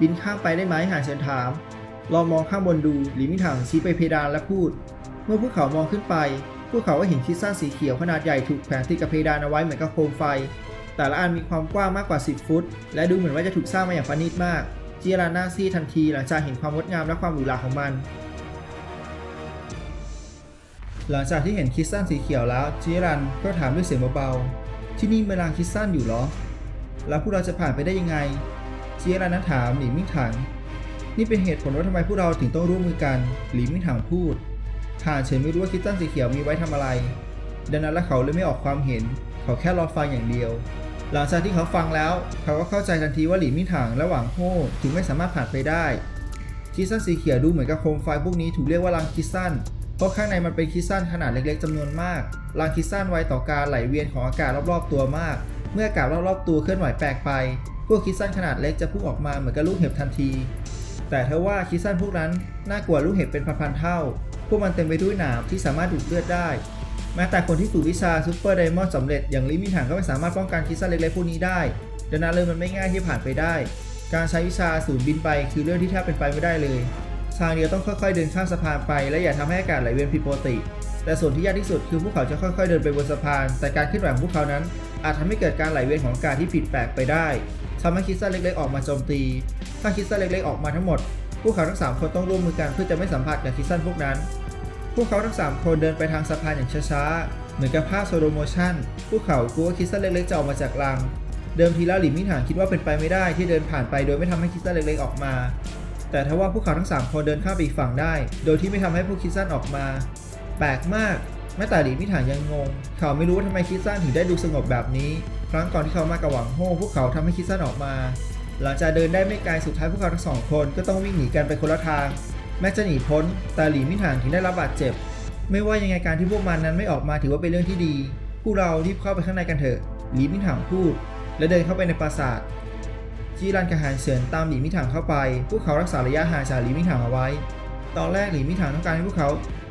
บินข้ามไปได้ไหมหานเฉินถาม ลองมองข้างบนดูหลีมิถังชี้ไปเพดานและพูด เมื่อพวกเขามองขึ้นไป พวกเขาก็เห็นคริสตัลสีเขียวขนาดใหญ่ถูกแขวนติดกับเพดานเอาไว้เหมือนกับโคมไฟ แต่ละอันมีความกว้างมากกว่า 10 ฟุต และดูเหมือนว่าจะถูกสร้างมาอย่างประณีตมากเจียราน้าซีทันทีหลังจากเห็นความงดงามและความหรูหราของมันหลังจากที่เห็นคิสตัลสีเขียวแล้วจีรันก็ถามด้วยเสียงเบาๆ ที่นี่มีรางคิสตัลอยู่หรอ แล้วพวกเราจะผ่านไปได้ยังไง เจียรันนั้นถามหลีมิ่งถัง นี่เป็นเหตุผลว่าทำไมพวกเราถึงต้องร่วมมือกัน หลีมิ่งถังพูดห่านเฉินไม่รู้ว่าคิสตัลสีเขียวมีไว้ทำอะไร ดังนั้นแล้วเขาเลยไม่ออกความเห็น เขาแค่รอฟังอย่างเดียว หลังจากที่เขาฟังแล้ว เขาก็เข้าใจทันทีว่าหลีมิ่งถังและหวังโฮถึงไม่สามารถผ่านไปได้คิสตัลสีเขียวดูเหมือนกับโคมไฟพวกนี้ถูกเรียกว่ารังคิสตัลเพราะข้างในมันเป็นคิสตัลขนาดเล็กๆจำนวนมาก รังคิสตัลไวต่อการไหลเวียนของอากาศรอบๆตัวมาก เมื่ออากาศรอบๆตัวเคลื่อนไหวแปลกไป พวกคิสตัลขนาดเล็กจะพุ่งออกมาเหมือนกับลูกเห็บทันที แต่เทว่าคิสตัลพวกนั้นน่ากลัวลูกเห็บเป็นพันๆเท่า พวกมันเต็มไปด้วยหนามที่สามารถดูดเลือดได้ แม้แต่คนที่ฝึกวิชาซูเปอร์ไดมอนด์สำเร็จอย่างลิมิถังก็ไม่สามารถป้องกันคิสตัลเล็กๆพวกนี้ได้ดังนั้นเลยมันไม่ง่ายที่ผ่านไปได้ การใช้วิชาศูนย์บินไปคือเรื่องที่แทบเป็นไปไม่ได้เลยทางเดียวต้องค่อยๆเดินข้ามสะพานไป และอย่าทำให้อากาศไหลเวียนผิดปกติ แต่ส่วนที่ยากที่สุดคือพวกเขาจะค่อยๆเดินไปบนสะพาน แต่การเคลื่อนไหวของพวกเขานั้น อาจทำให้เกิดการไหลเวียนของอากาศที่ผิดแปลกไปได้ทำให้คิสตัลเล็กๆออกมาโจมตี ถ้าคิสตัลเล็กๆออกมาทั้งหมด พวกเขาทั้งสามคนต้องร่วมมือกันเพื่อจะไม่สัมผัสกับคิสตัลพวกนั้น พวกเขาทั้งสามคนเดินไปทางสะพานอย่างช้าๆ เหมือนกับภาพโซโลโมชันพวกเขากลัวคิสตัลเล็กๆจะออกมาจากรัง เดิมทีแล้วหลิมมิถางคิดว่าเป็นไปไม่ได้ที่เดินผ่านไปโดยไม่ทำให้คิสตัลเล็กๆออกมา แต่ถ้าว่าพวกเขาทั้ง 3 คนเดินข้ามไปอีกฝั่งได้ โดยที่ไม่ทำให้พวกคิสตัลออกมา แปลกมาก แม้แต่หลีมิถางยังงง เขาไม่รู้ว่าทำไมคริสตัลถึงได้ดูสงบแบบนี้ ครั้งก่อนที่เขามากับหวังโฮพวกเขาทำให้คริสตัลออกมา หลังจากเดินได้ไม่ไกลสุดท้ายพวกเขาทั้งสองคนก็ต้องวิ่งหนีกันไปคนละทาง แม้จะหนีพ้น แต่หลีมิถางถึงได้รับบาดเจ็บ ไม่ว่ายังไงการที่พวกมันนั้นไม่ออกมาถือว่าเป็นเรื่องที่ดี พวกเรารีบเข้าไปข้างในกันเถอะ หลีมิถางพูด และเดินเข้าไปในปราสาทจีรันกับหานเฉินตามหลีมิถังเข้าไป พวกเขารักษาระยะห่างจากหลีมิถังเอาไว้ ตอนแรกหลีมิถังต้องการให้พวกเขา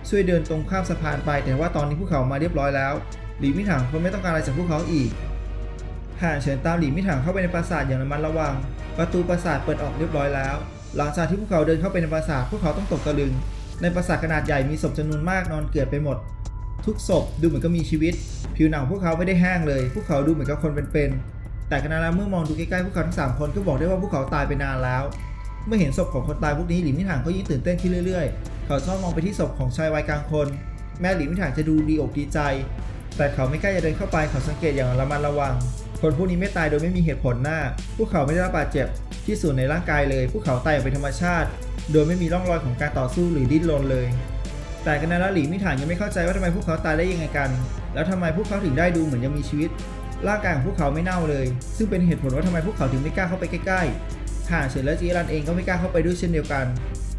ช่วยเดินตรงข้ามสะพานไป แต่ว่าตอนนี้พวกเขามาเรียบร้อยแล้ว หลีมิถังคงไม่ต้องการอะไรจากพวกเขาอีกหานเฉินตามหลีมิถังเข้าไปในปราสาทอย่างระมัดระวัง ประตูปราสาทเปิดออกเรียบร้อยแล้ว หลังจากที่พวกเขาเดินเข้าไปในปราสาทพวกเขาต้องตกตะลึง ในปราสาทขนาดใหญ่มีศพจำนวนมากนอนเกลื่อนไปหมด ทุกศพดูเหมือนกับมีชีวิต ผิวหนังพวกเขาไม่ได้แห้งเลย พวกเขาดูเหมือนกับคนเป็นๆแต่ขณะนั้นเมื่อมองดูใกล้ๆพวกเขาทั้งสามคนก็บอกได้ว่าพวกเขาตายไปนานแล้ว เมื่อเห็นศพของคนตายพวกนี้หลิมมิถังก็ยิ่งตื่นเต้นขึ้นเรื่อยๆ เขาชอบมองไปที่ศพของชายวัยกลางคน แม้หลิมมิถังจะดูดีอกดีใจ แต่เขาไม่กล้าจะเดินเข้าไปเขาสังเกตอย่างระมัดระวัง คนพวกนี้ไม่ตายโดยไม่มีเหตุผลหน้า พวกเขาไม่ได้รับบาดเจ็บที่ส่วนในร่างกายเลย พวกเขาตายอย่างเป็นธรรมชาติ โดยไม่มีร่องรอยของการต่อสู้หรือดิ้นรนเลย แต่กันนั้นแล้วหลิมมิถังยังไม่เข้าใจว่าทำไมพวกเขาตายได้ยังไงกัน แล้วทำไมพวกเขาถึงได้ดูเหมือนยังมีชีวิตร่างกายของพวกเขาไม่เน่าเลย ซึ่งเป็นเหตุผลว่าทำไมพวกเขาถึงไม่กล้าเข้าไปใกล้ๆ หานเฉินและจีรันเองก็ไม่กล้าเข้าไปด้วยเช่นเดียวกัน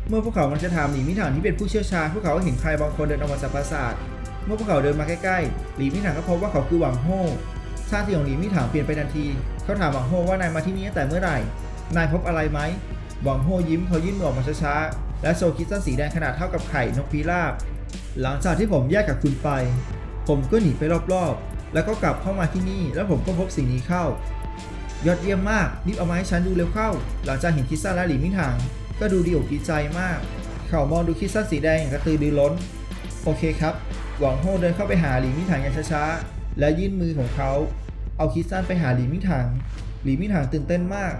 เมื่อพวกเขามันจะถามหลีมิถังที่เป็นผู้เชี่ยวชาญพวกเขาก็เห็นใครบางคนเดินออกมาจากปราสาทเมื่อพวกเขาเดินมาใกล้ๆหลีมิถังก็พบว่าเขาคือหวังโฮท่าทีของหลีมิถังเปลี่ยนไปทันที เขาถามหวังโฮว่านายมาที่นี่ตั้งแต่เมื่อไหร่ นายพบอะไรไหมหวังโฮยิ้มเขายื่นมือออกมาช้าๆและโชว์คิสตัลสีแดงขนาดเท่ากับไข่นกพิราบ หลังจากที่ผมแยกกับคุณไป ผมก็หนีไปรอบๆ แล้วก็กลับเข้ามาที่นี่ แล้วผมก็พบสิ่งนี้เข้า ยอดเยี่ยมมาก รีบเอามาให้ฉันดูเร็วเข้า หลังจากเห็นคิสตัลและหลีมิถัง ก็ดูดีอกดีใจมาก เขามองดูคิสตัลสีแดงอย่างกระตือรือร้น โอเคครับ หวังโฮเดินเข้าไปหาหลีมิถังอย่างช้าๆ และยื่นมือของเขา เอาคิสตัลไปหาหลีมิถัง หลีมิถังตื่นเต้นมาก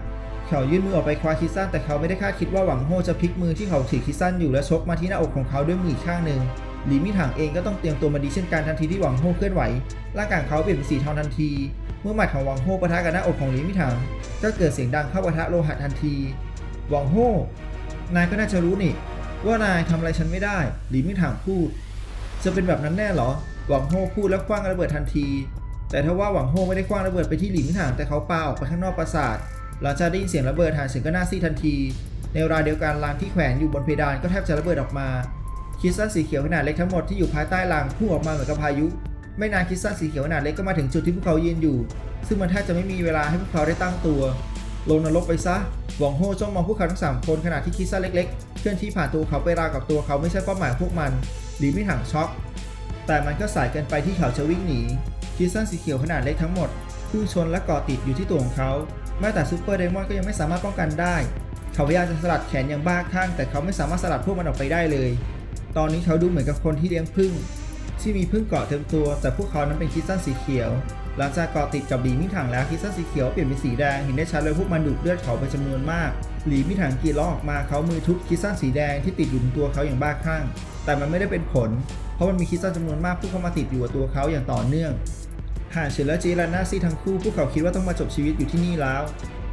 เขายื่นมือออกไปคว้าคิสตัลแต่เขาไม่ได้คาดคิดว่าหวังโฮจะพลิกมือที่เขาถือคิสตัลอยู่และชกมาที่หน้าอกของเขาด้วยมืออีกข้างหนึ่ง หลีมิถังเองก็ต้องเตรียมตัวมาดีเช่นกันทันทีที่หวังโฮเคลื่อนไหว ร่างกายของเขาเปลี่ยนเป็นสีเทาทันที เมื่อหมัดของหวังโฮปะทะกับหน้าอกของหลีมิถัง ก็เกิดเสียงดังเข้าปะทะโลหะทันที หวังโฮนายก็น่าจะรู้นี่ ว่านายทำอะไรฉันไม่ได้ หลีมิถังพูด จะเป็นแบบนั้นแน่หรอ หวังโฮพูดแล้วคว้างระเบิดทันที แต่ถ้าว่าหวังโฮไม่ได้คว้างระเบิดไปที่หลิมถังแต่เขาปาออกไปข้างนอกปราสาท หลังจากได้ยินเสียงระเบิดหานเฉินก็หน้าซีทันที ในเวลาเดียวกันรางที่แขวนอยู่บนเพดานก็แทบจะระเบิดออกมา คริสตัลสีเขียวขนาดเล็กทั้งหมดที่อยู่ภายใต้รางพุ่งออกมาเหมือนกับพายุ ไม่นานคริสตัลสีเขียวขนาดเล็กก็มาถึงจุดที่พวกเขายืนอยู่ ซึ่งมันแทบจะไม่มีเวลาให้พวกเขาได้ตั้งตัว ลงนรกไปซะหวังโฮจ้องมองพวกเขาทั้งสามคนขณะที่คริสตัลเล็กๆ เคลื่อนที่ผ่านตัวเขาไปราวกับตัวเขาไม่ใช่เป้าหมายพวกมันหลีไม่ถังช็อกแต่มันก็สายเกินไปที่เขาจะวิ่งหนีคริสตัลสีเขียวขนาดเล็กทั้งหมดพุ่งชนและเกาะติดอยู่ที่ตัวของเขาแม้แต่ซูเปอร์ไดมอนก็ยังไม่สามารถป้องกันได้เขาเขาพยายามจะสลัดแขนอย่างบ้าคลั่งแต่เขาไม่สามารถสลัดพวกมันออกไปได้เลย ตอนนี้เขาดูเหมือนกับคนที่เลี้ยงผึ้งที่มีผึ้งเกาะเต็มตัว แต่พวกเขานั้นเป็นคิสตัลสีเขียว หลังจากเกาะติดกับหลีมิถังแล้วคิสตัลสีเขียวเปลี่ยนเป็นสีแดง เห็นได้ชัดเลยพวกมันดูดเลือดเขาเป็นจำนวนมาก หลีมิถังกรีร้องออกมาเขามือทุบคิสตัลสีแดงที่ติดอยู่บนตัวเขาอย่างบ้าคลั่ง แต่มันไม่ได้เป็นผล เพราะมันมีคิสตัลจำนวนมากพุ่งเข้ามาติดอยู่กับตัวเขาอย่างต่อเนื่อง หานเฉินและจีรานาซีทั้งคู่พวกเขาคิดว่าต้องมาจบชีวิตอยู่ที่นี่แล้ว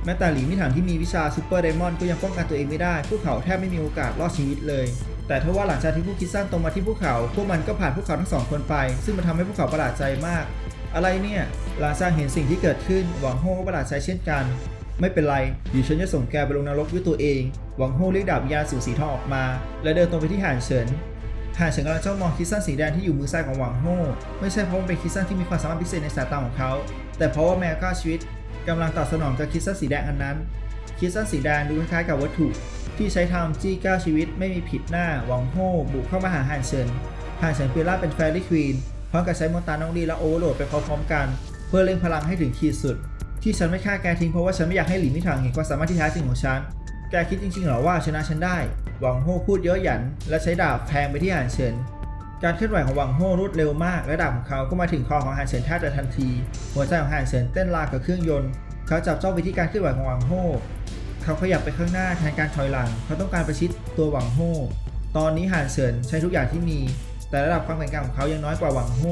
แม้แต่หลีมิถังที่มีวิชาซูเปอร์ไดมอนด์ก็ยังป้องกันตัวเองไม่ได้ พวกเขาแทบไม่มีโอกาสรอดชีวิตเลย แต่ทว่าหลังจากที่พวกคิดสั้นตรงมาที่พวกเขา พวกมันก็ผ่านพวกเขาทั้งสองคนไป ซึ่งมันทำให้พวกเขาประหลาดใจมาก อะไรเนี่ยหลังจากเห็นสิ่งที่เกิดขึ้น หวังโฮก็ประหลาดใจเช่นกัน ไม่เป็นไรเดี๋ยวฉันจะส่งแกไปลงนรกด้วยตัวเอง หวังโฮเรียกดาบวิญญาสูสีทองออกมา และเดินตรงไปที่หานเฉินหานเฉินกำลังจ้องมองคิดสั้นสีแดงที่อยู่มือซ้ายของหวังโฮไม่ใช่เพราะมันเป็นคิดสั้นที่มีความสามารถพิเศษในสายตาของเขา แต่เพราะว่าแมวก้าชีวิตกำลังตอบสนองกับคิดสั้นสีแดงอันนั้นคิดสั้นสีแดงดูคล้ายๆกับวัตถุ ที่ใช้ทำจี้ก้าชีวิตไม่มีผิดหน้าหวังโฮบุกเข้ามาหาฮันเซินฮันเซินเปลี่ยนร่างเป็นแฟรี่ควีนพร้อมกับใช้มอนตาน้องดีและโอเวอร์โหลดไปพร้อมๆกัน เพื่อเร่งพลังให้ถึงขีดสุด ที่ฉันไม่ฆ่าแกทิ้งเพราะว่าฉันไม่อยากให้หลินมิถังเห็นความสามารถที่แท้จริงของฉัน แกคิดจริงๆหรอว่าชนะฉันได้ หวังโฮพูดเยอะหยัน และใช้ดาบแทงไปที่ฮันเซินการเคลื่อนไหวของหวังโฮรวดเร็วมากและดาบของเขาก็มาถึงคอของฮันเซินแทบจะทันที หัวใจของฮันเซินเต้นราวกับเครื่องยนต์ เขาจับจ้องไปที่การเคลื่อนไหวของหวังโฮ เขาขยับไปข้างหน้าแทนการถอยหลัง เขาต้องการประชิดตัวหวังโฮตอนนี้หานเฉินใช้ทุกอย่างที่มี แต่ระดับความแข็งแกร่งของเขายังน้อยกว่าหวังโฮ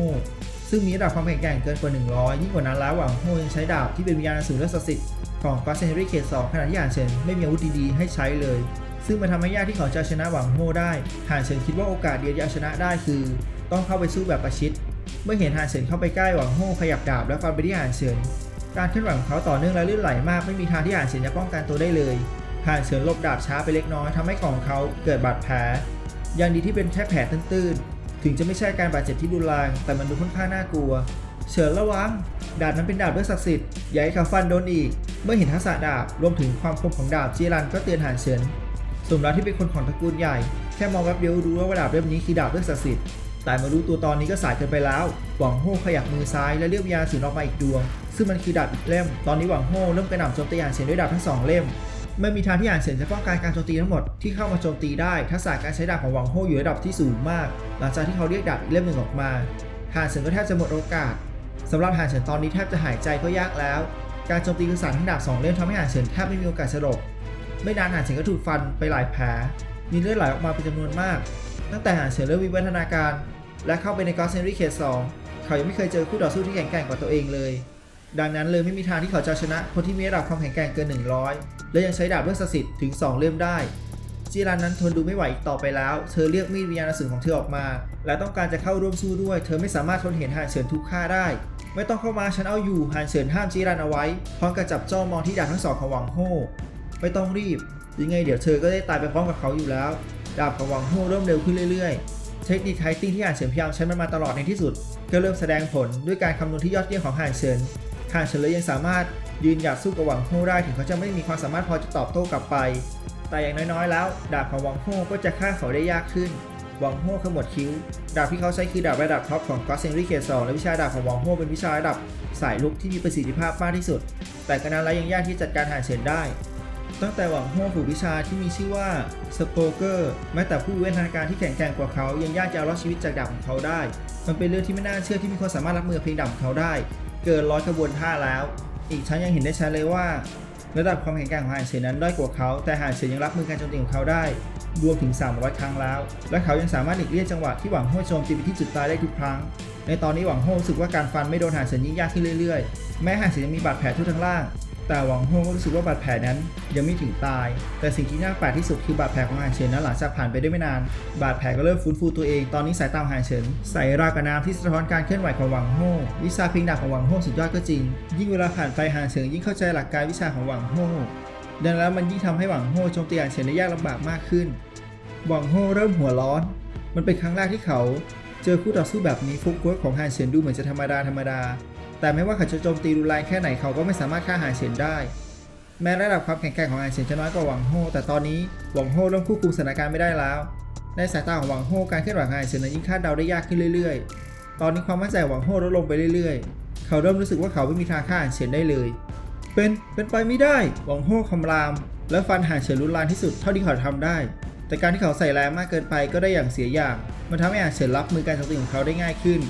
ซึ่งมีระดับความแข็งแกร่งเกินกว่า 100 ยิ่งกว่านั้นแล้วหวังโฮยังใช้ดาบที่เป็นวิญญาณสูรและศักดิ์สิทธิ์ของกอสเซนเฮรี่เขต2ขณะที่หานเฉินไม่มีอาวุธดีๆให้ใช้เลย ซึ่งมันทำให้ยากที่เขาจะชนะหวังโฮได้หานเฉินคิดว่าโอกาสเดียวที่จะชนะได้คือ ต้องเข้าไปสู้แบบประชิด เมื่อเห็นหานเฉินเข้าไปใกล้หวังโฮขยับดาบและฟันไปที่หานเฉิน การเคลื่อนไหวของเขาต่อเนื่องและลื่นไหลมากไม่มีทางที่หานเฉินจะป้องกันตัวได้เลยหานเฉินหลบดาบช้าไปเล็กน้อยทำให้ของเขาเกิดบาดแผลยังดีที่เป็นแค่แผลตื้นๆ ถึงจะไม่ใช่การบาดเจ็บที่รุนแรงแต่มันดูค่อนข้างน่ากลัว เฉินระวัง ดาบนั้นเป็นดาบเลือดศักดิ์สิทธิ์อย่าให้เขาฟันโดนอีก เมื่อเห็นทักษะดาบรวมถึงความคมของดาบจีรันก็เตือนหานเฉินสมแล้วที่เป็นคนของตระกูลใหญ่แค่มองแวบเดียวรู้ว่าดาบเล่มนี้คือดาบเลือดศักดิ์สิทธิ์ แต่มารู้ตัวตอนนี้ก็สายเกินไปแล้ว หวังโฮขยับมือซ้ายและเรียกวิญญาณสูญออกมาอีกดวง ซึ่งมันคือดาบอีกเล่ม ตอนนี้หวังโฮเริ่มกระหน่ำโจมตีอ่านเฉียนด้วยดาบทั้งสองเล่ม ไม่มีทางที่อ่านเฉียนจะป้องกันการโจมตีทั้งหมดที่เข้ามาโจมตีได้ ทักษะการใช้ดาบของหวังโฮอยู่ระดับที่สูงมาก หลังจากที่เขาเรียกดาบอีกเล่มหนึ่งออกมาหานเฉียนก็แทบจะหมดโอกาสสำหรับหานเฉียนตอนนี้แทบจะหายใจก็ยากแล้ว การโจมตีคือสารทั้งดาบสองเล่มทำให้หานเฉียนแทบไม่มีโอกาสสลบไม่นานหานเฉียนก็ถูกฟันไปหลายแผลมีเลือดไหลออกมาเป็นจำนวนมาก ตั้งแต่หานเฉียนเริ่มวิวัฒนาการ และเข้าไปในกอสเซนรีเคส2เขายังไม่เคยเจอคู่ต่อสู้ที่แข็งแกร่งกว่าตัวเองเลย ดังนั้นเลยไม่มีทางที่เขาจะชนะคนที่มีระดับความแข็งแกร่งเกิน 100 และยังใช้ดาบเลือดศักดิ์สิทธิ์ถึง 2 เล่มได้จีรันนั้นทนดูไม่ไหวอีกต่อไปแล้ว เธอเรียกมีดวิญญาณอสูรของเธอออกมา และต้องการจะเข้าร่วมสู้ด้วย เธอไม่สามารถทนเห็นหานเฉินทุกฆ่าได้ ไม่ต้องเข้ามาฉันเอาอยู่หานเฉินห้ามจีรันเอาไว้พร้อมกับจับจ้องมองที่ดาบทั้งสองของหวังโฮไม่ต้องรีบยังไงเดี๋ยวเธอก็ได้ตายไปพร้อมกับเขาอยู่แล้ว ดาบของหวังโฮเริ่มเร็วขึ้นเรื่อยๆ เทคนิคไทติ้งที่ห่านเฉินพยายามใช้มันมาตลอดในที่สุด ก็เริ่มแสดงผลด้วยการคำนวณที่ยอดเยี่ยมของห่านเฉินห่านเฉินเลยยังสามารถยืนหยัดสู้กับหวังโฮได้ถึงเขาจะไม่มีความสามารถพอจะตอบโต้กลับไป แต่อย่างน้อยๆ แล้วดาบของหวังโฮก็จะฆ่าเขาได้ยากขึ้น หวังโฮขมวดคิ้ว ดาบที่เขาใช้คือดาบระดับท็อปของกอตเซนรีเคสองและวิชาดาบของหวังโฮเป็นวิชาระดับสายลุกที่มีประสิทธิภาพมากที่สุด แต่กระนั้นแล้วยังยากที่จัดการห่านเฉินได้ ตั้งแต่หวังโฮฝึกวิชาที่มีชื่อว่าสโปเกอร์แม้แต่ผู้วิวัฒนาการที่แข็งแกร่งกว่าเขายังยากจะเอารอดชีวิตจากดาบของเขาได้ มันเป็นเรื่องที่ไม่น่าเชื่อที่มีคนสามารถรับมือเพลงดาบของเขาได้ เกินร้อยกระบวนท่าแล้ว อีกทั้งยังเห็นได้ชัดเลยว่า ระดับความแข็งแกร่งของหานเฉินนั้นด้อยกว่าเขา แต่หานเฉินยังรับมือการโจมตีของเขาได้ รวมถึง 300 ครั้งแล้ว และเขายังสามารถหลีกเลี่ยงจังหวะที่หวังโฮโจมตีไปที่จุดตายได้ทุกครั้ง ในตอนนี้หวังโฮรู้สึกว่าการฟันไม่โดนหานเฉินยิ่งยากขึ้นเรื่อยๆ แม้หานเฉินยังมีบาดแผลทั่วทั้งร่าง แต่หวังโฮก็รู้สึกว่าบาดแผลนั้นยังไม่ถึงตาย แต่สิ่งที่น่าแปลกที่สุดคือบาดแผลของหานเฉินนั้นหลังจากผ่านไปได้ไม่นาน บาดแผลก็เริ่มฟื้นฟูตัวเอง ตอนนี้สายตาหานเฉินใส่ราวกับน้ำที่สะท้อนการเคลื่อนไหวของหวังโฮวิชาพิงดาบของหวังโฮสุดยอดก็จริง ยิ่งเวลาผ่านไปหานเฉินยิ่งเข้าใจหลักการวิชาของหวังโฮดังนั้นมันยิ่งทำให้หวังโฮโจมตีหานเฉินได้ยากลำบากมากขึ้น หวังโฮเริ่มหัวร้อน มันเป็นครั้งแรกที่เขา เจอคู่ต่อสู้แบบนี้ฟุกเวิร์กของหานเฉินดูเหมือนจะธรรมดาธรรมดา แต่ไม่ว่าเขาจะโจมตีรุนแรงแค่ไหนเขาก็ไม่สามารถฆ่าหานเฉินได้ แม้ระดับความแข็งแกร่งของหานเฉินจะน้อยกว่าหวังโฮแต่ตอนนี้หวังโฮเริ่มควบคุมสถานการณ์ไม่ได้แล้ว ในสายตาของหวังโฮการเคลื่อนไหวของหานเฉินนั้นยิ่งคาดเดาได้ยากขึ้นเรื่อย ๆ ตอนนี้ความมั่นใจของหวังโฮลดลงไปเรื่อย ๆ เขาเริ่มรู้สึกว่าเขาไม่มีทางฆ่าหานเฉินได้เลย เป็นเป็นไปไม่ได้หวังโฮคำราม และฟันหานเฉินรุนแรงที่สุดเท่าที่เขาทำได้ แต่การที่เขาใส่แรงมากเกินไปก็ได้อย่างเสียอย่าง มันทำให้หานเฉินรับมือการโจมตีของเขาได้ง่ายขึ้น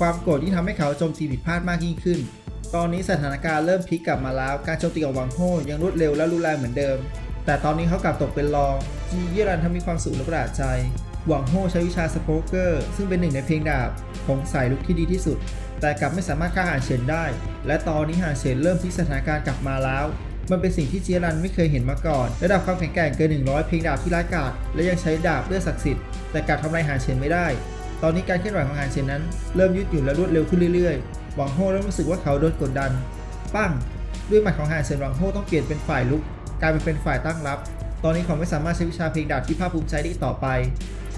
ความโกรธที่งทำให้เขาโจมตีผิดพลาดมากยิ่งขึ้น ตอนนี้สถานการณ์เริ่มพลิกกลับมาแล้ว การโจมตีของหวังโฮยังรวดเร็วและรุนแรงเหมือนเดิม แต่ตอนนี้เขากลับตกเป็นรองจีเยรันทำมีความสุขและประหลาดใจหวังโฮใช้วิชาสโปเกอร์ ซึ่งเป็นหนึ่งในเพลงดาบของสายลุกที่ดีที่สุด แต่กลับไม่สามารถฆ่าหานเฉินได้ และตอนนี้หานเฉินเริ่มพลิกสถานการณ์กลับมาแล้วมันเป็นสิ่งที่เจียรันไม่เคยเห็นมาก่อน ระดับความแข็งแกร่งเกิน 100 เพลงดาบที่ร้ายกาจและยังใช้ดาบเลือดศักดิ์สิทธิ์แต่กลับทำลายหานเฉินไม่ได้ ตอนนี้การเคลื่อนไหวของหานเฉินนั้น เริ่มยืดหยุ่นและรวดเร็วขึ้นเรื่อยๆ หวังโฮเริ่มรู้สึกว่าเขาโดนกดดัน ปั้ง ด้วยหมัดของหานเฉินหวังโฮต้องเปลี่ยนเป็นฝ่ายลุก กลายเป็นเป็นฝ่ายตั้งรับ ตอนนี้เขาไม่สามารถใช้วิชาเพลงดาบที่ภาคภูมิใจได้ต่อไป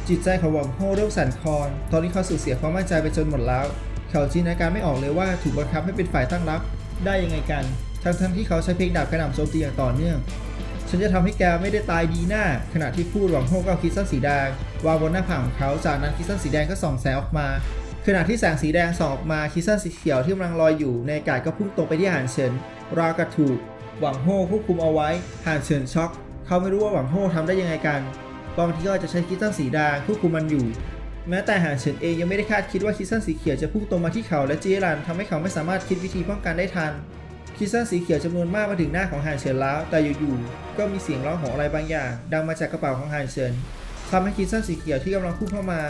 จิตใจของหวังโฮเริ่มสั่นคลอน ตอนนี้เขาสูญเสียความมั่นใจไปจนหมดแล้ว เขาจินตนาการไม่ออกเลยว่าถูกบังคับให้เป็นฝ่ายตั้งรับ ได้ยังไงกัน ทั้งทั้งๆที่เขาใช้เพลงดาบกระหน่ำโจมตีอย่างต่อเนื่อง ฉันจะทำให้แกไม่ได้ตายดีหน้า ขณะที่พูดหวังโฮก็เอาคิสตัลสีแดงวางบนหน้าผากของเขา จากนั้นคิสตัลสีแดงก็ส่องแสงออกมา ขณะที่แสงสีแดงส่องออกมาคิสตัลสีเขียวที่กำลังลอยอยู่ในอากาศก็พุ่งตรงไปที่หานเฉินราวกับถูกหวังโฮควบคุมเอาไว้หานเฉินช็อก เขาไม่รู้ว่าหวังโฮทำได้ยังไงกันบางทีก็จะใช้คิสตัลสีแดงควบคุมมันอยู่ แม้แต่หานเฉินเองยังไม่ได้คาดคิดว่าคิสตัลสีเขียวจะพุ่งตรงมาที่เขาและเจรันทำให้เขาไม่สามารถคิดวิธีป้องกันได้ทัน คริสตัลสีเขียวจำนวนมากมาถึงหน้าของหานเฉินแล้ว แต่อยู่ๆก็มีเสียงร้องของอะไรบางอย่าง ดังมาจากกระเป๋าของหานเฉินทำให้คริสตัลสีเขียวที่กำลังพุ่งเข้ามา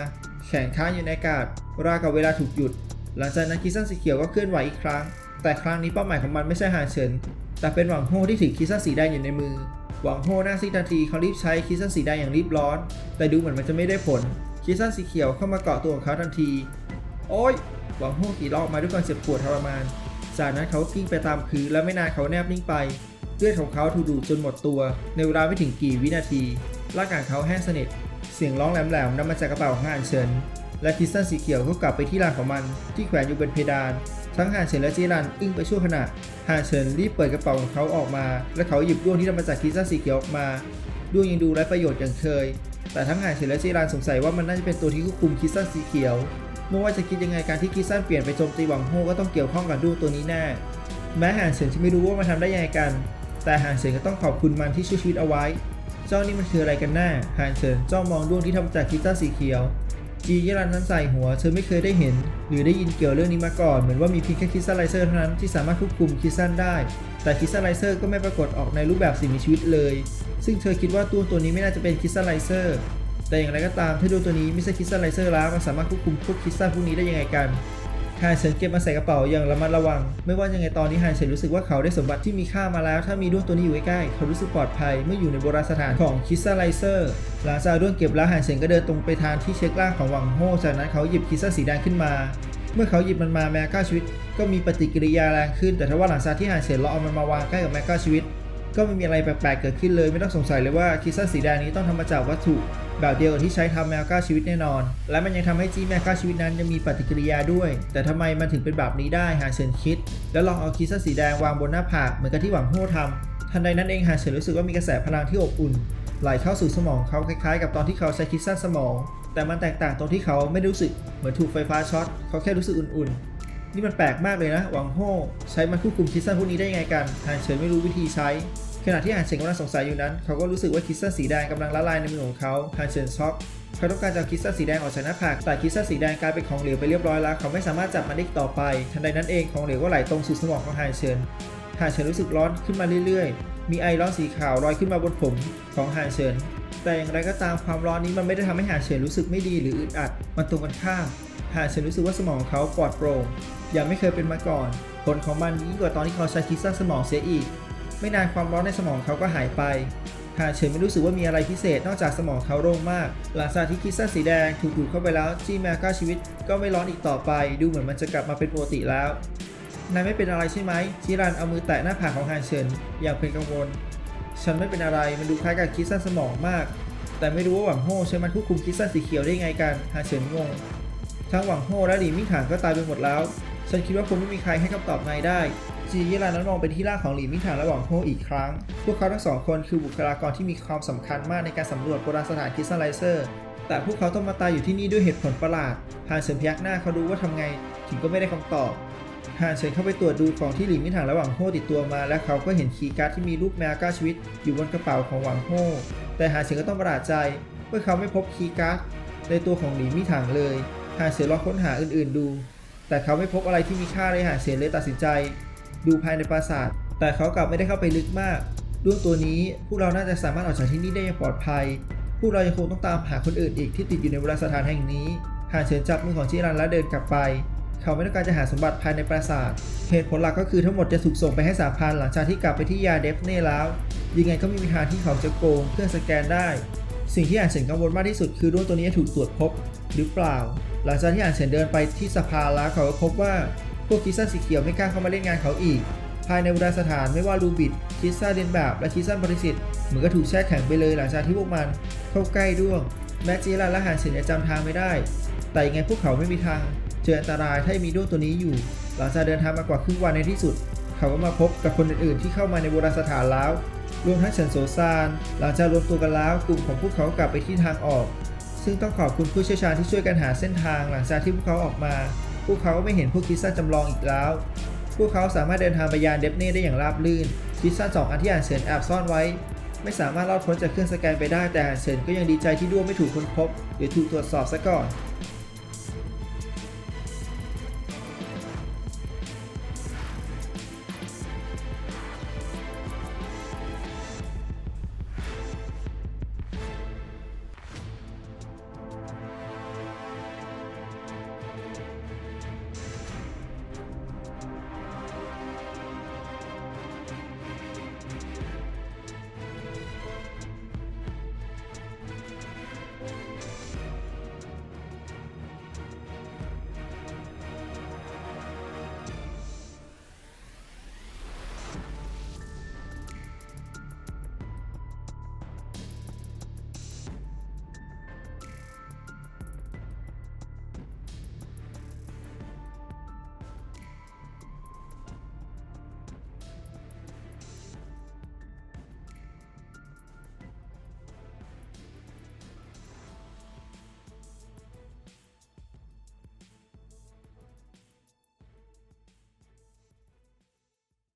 แข็งค้างอยู่ในอากาศราวกับเวลาถูกหยุด หลังจากนั้นคริสตัลสีเขียวก็เคลื่อนไหวอีกครั้ง แต่ครั้งนี้เป้าหมายของมันไม่ใช่หานเฉินแต่เป็นหวังโฮที่ถือคริสตัลสีแดงอยู่ในมือหวังโฮหน้าซีทันทีเขารีบใช้คริสตัลสีแดงอย่างรีบร้อน แต่ดูเหมือนมันจะไม่ได้ผลคริสตัลสีเขียวเข้ามาเกาะตัวของเขาทันที โอ้ยหวังโฮกรีดร้องออกมาด้วยความเจ็บปวดทรมาน จากนั้นเขากิ้งไปตามพื้นและไม่นานเขาแนบนิ่งไป เลือดของเขาถูกดูดจนหมดตัว ในเวลาไม่ถึงกี่วินาที ร่างกายเขาแห้งสนิท เสียงร้องแหลมๆนำมาจากกระเป๋าของหานเฉิน และคริสตัลสีเขียวก็กลับไปที่รางของมัน ที่แขวนอยู่บนเพดาน ทั้งหานเฉินและจีรันอิ้งไปชั่วขณะหานเฉินรีบเปิดกระเป๋าของเขาออกมา และเขาหยิบด้วงที่ทำมาจากคริสตัลสีเขียวออกมาด้วงยังดูไร้ประโยชน์อย่างเคย แต่ทั้งหานเฉินและจีรันสงสัยว่ามันน่าจะเป็นตัวที่ควบคุมคริสตัลสีเขียว ไม่ว่าจะคิดยังไงการที่คิสตัลเปลี่ยนไปโจมตีหวังโฮก็ต้องเกี่ยวข้องกับด้วงตัวนี้แน่แม้ห่านเฉินจะไม่รู้ว่ามันทำได้ยังไงกัน แต่ห่านเฉินก็ต้องขอบคุณมันที่ช่วยชีวิตเอาไว้ เจ้านี่มันคืออะไรกันแน่ห่านเฉินจ้องมองดวงที่ทำจากคิสตัลสีเขียวจีเยรันนั้นใส่หัวเธอไม่เคยได้เห็น หรือได้ยินเกี่ยวเรื่องนี้มาก่อน เหมือนว่ามีเพียงแค่คิสตัลไลเซอร์เท่านั้นที่สามารถควบคุมคิสตัลได้ แต่คิสตัลไลเซอร์ก็ไม่ปรากฏออกในรูปแบบสิ่งมีชีวิตเลย ซึ่งเธอคิดว่าตัวตัวนี้ไม่น่าจะเป็นคิสตัลไลเซอร์ แต่อย่างไรก็ตามถ้าดวงตัวนี้ไม่ใช่คริสตัลไลเซอร์แล้วมันสามารถควบคุมพวกคิสตัลพวกนี้ได้ยังไงกันฮานเฉินเก็บมาใส่กระเป๋าอย่างระมัดระวัง ไม่ว่ายังไงตอนนี้ฮานเฉินรู้สึกว่าเขาได้สมบัติที่มีค่ามาแล้ว ถ้ามีด้วงตัวนี้อยู่ใกล้ๆเขารู้สึกปลอดภัยเมื่ออยู่ในโบราณสถานของคิสตัลไลเซอร์หลังจากด้วงเก็บแล้วฮานเฉินก็เดินตรงไปทางที่เช็คร่างของหวังโฮจากนั้นเขาหยิบคิสตัลสีแดงขึ้นมา เมื่อเขาหยิบมันมาแมก้าชีวิต ก็มีปฏิกิริยาแรงขึ้น แต่ถ้าว่าหลังจากที่ฮานเฉินเราเอามันมาวางใกล้กับแมก้าชีวิต ก็ไม่มีอะไรแปลกๆเกิดขึ้นเลย ไม่ต้องสงสัยเลยว่าคิสตัลสีแดงนี้ต้องทำมาจากวัตถุ แบบเดียวกับที่ใช้ทำแมวก้าชีวิตแน่นอน และมันยังทำให้จีแมวก้าชีวิตนั้นยังมีปฏิกิริยาด้วย แต่ทำไมมันถึงเป็นแบบนี้ได้หาเฉินคิด แล้วลองเอาคิสสีแดงวางบนหน้าผากเหมือนกับที่หวังโฮทำทันใดนั้นเองหาเฉินรู้สึกว่ามีกระแสพลังที่อบอุ่นไหลเข้าสู่สมองเขาคล้ายๆ กับตอนที่เขาใช้คริสตัลสมอง แต่มันแตกต่างตรงที่เขาไม่รู้สึกเหมือนถูกไฟฟ้าช็อตเขาแค่รู้สึกอุ่นๆ นี่มันแปลกมากเลยนะหวังโฮใช้มันควบคุมคริสตัลพวกนี้ได้ยังไงกันหาเฉินไม่รู้วิธีใช้ ขณะที่หานเฉินกำลังสงสัยอยู่นั้น เขาก็รู้สึกว่าคริสตัลสีแดงกำลังละลายในมือของเขาหานเฉินช็อกเขาต้องการจะเอาคริสตัลสีแดงออกจากหน้าผากแต่คริสตัลสีแดงกลายเป็นของเหลวไปเรียบร้อยแล้ว เขาไม่สามารถจับมันได้อีกต่อไป ทันใดนั้นเองของเหลวก็ไหลตรงสู่สมองของหานเฉินหานเฉินรู้สึกร้อนขึ้นมาเรื่อยๆ มีไอร้อนสีขาวลอยขึ้นมาบนผมของหานเฉินแต่อย่างไรก็ตามความร้อนนี้มันไม่ได้ทำให้หานเฉินรู้สึกไม่ดีหรืออึดอัด มันตรงกันข้ามหานเฉินรู้สึกว่าสมองของเขาปลอดโปร่งอย่างไม่เคยเป็นมาก่อน ผลของมันยิ่งกว่าตอนที่เขาใช้คริสตัลสมองเสียอีก ไม่นานความร้อนในสมองเขาก็หายไปหาเฉินไม่รู้สึกว่ามีอะไรพิเศษนอกจากสมองเขาโล่งมาก หลังจากที่คิสตัลสีแดงถูกดูดเข้าไปแล้วจีแมวก้าชีวิตก็ไม่ร้อนอีกต่อไป ดูเหมือนมันจะกลับมาเป็นปกติแล้วนายไม่เป็นอะไรใช่ไหมชิรันเอามือแตะหน้าผากของฮานเฉินอย่างเป็นกังวล ฉันไม่เป็นอะไรมันดูคล้ายกับคิสตัลสมองมาก แต่ไม่รู้ว่าหวังโฮใช้มันควบคุมคิสตัลสีเขียวได้ไงกันฮานเฉินงงทั้งหวังโฮและหลีมิ่งถางก็ตายไปหมดแล้ว ฉันคิดว่าคงไม่มีใครให้คำตอบนายได้ จีเยลานั้นมองไปที่ร่างของหลีมิถางและหวังโฮอีกครั้ง พวกเขาทั้งสองคนคือบุคลากรที่มีความสำคัญมากในการสำรวจโบราณสถานคิสไลเซอร์ แต่พวกเขาต้องมาตายอยู่ที่นี่ด้วยเหตุผลประหลาดฮานเฉินพยักหน้าเขารู้ว่าทำไง ถึงก็ไม่ได้คำตอบหานเฉินเข้าไปตรวจดูของที่หลิงมิถังและหวังโฮติดตัวมา และเขาก็เห็นคีย์การ์ดที่มีรูปแมวก้าชีวิต อยู่บนกระเป๋าของหวังโฮแต่หานเฉินก็ต้องประหลาดใจเมื่อเขาไม่พบคีย์การ์ดในตัวของหลิงมิถังเลยหานเฉินลองค้นหาอื่นๆดู แต่เขาไม่พบอะไรที่มีค่าเลยหานเฉินเลยตัดสินใจ ดูภายในปราสาท แต่เขากลับไม่ได้เข้าไปลึกมาก ด้วยตัวนี้พวกเราน่าจะสามารถออกจากที่นี่ได้อย่างปลอดภัย พวกเรายังคงต้องตามหาคนอื่นอีกที่ติดอยู่ในโบราณสถานแห่งนี้หานเฉินจับมือของจิรันและเดินกลับไป เขาไม่ต้องการจะหาสมบัติภายในปราสาท เหตุผลหลักก็คือทั้งหมดจะถูกส่งไปให้สาพานหลังจากที่กลับไปที่ยาเดฟเน่แล้ว ยังไงก็ไม่มีทางที่เขาจะโกงเครื่องสแกนได้ สิ่งที่อานเฉินกังวลมากที่สุดคือด้วงตัวนี้ถูกตรวจพบหรือเปล่า หลังจากที่อานเฉินเดินไปที่สภาแล้วเขาก็พบว่า วกคิดสั้นสีเขียวไม่กล้าเข้ามาเล่นงานเขาอีก ภายในโบราณสถานไม่ว่าลูบิดคิซ่าเดนแบบและคิดสั้นบริสิทธิ์เหมือนก็ถูกแช่แข็งไปเลยหลังจากที่พวกมันเข้าใกล้ด้วงแม้จีรันและหานเฉินจำทางไม่ได้ แต่ยังไงพวกเขาไม่มีทางเจออันตรายถ้ามีด้วงตัวนี้อยู่ หลังจากเดินทางมากว่าครึ่งวันในที่สุด เขาก็มาพบกับคนอื่นๆที่เข้ามาในโบราณสถานแล้ว รวมทั้งเฉินโซซาน หลังจากรวมตัวกันแล้วกลุ่มของพวกเขากลับไปที่ทางออก ซึ่งต้องขอบคุณผู้เชี่ยวชาญที่ช่วยกันหาเส้นทางหลังจากที่พวกเขาออกมา พวกเขาก็ไม่เห็นพวกคิดซ่าจำลองอีกแล้ว พวกเขาสามารถเดินทางไปยานเดฟเน่ได้อย่างราบรื่น คิดซ่าสองอันที่อ่านเฉินแอบซ่อนไว้ ไม่สามารถรอดพ้นจากเครื่องสแกนไปได้แต่อ่านเฉินก็ยังดีใจที่ด้วงไม่ถูกค้นพบ หรือถูกตรวจสอบซะก่อน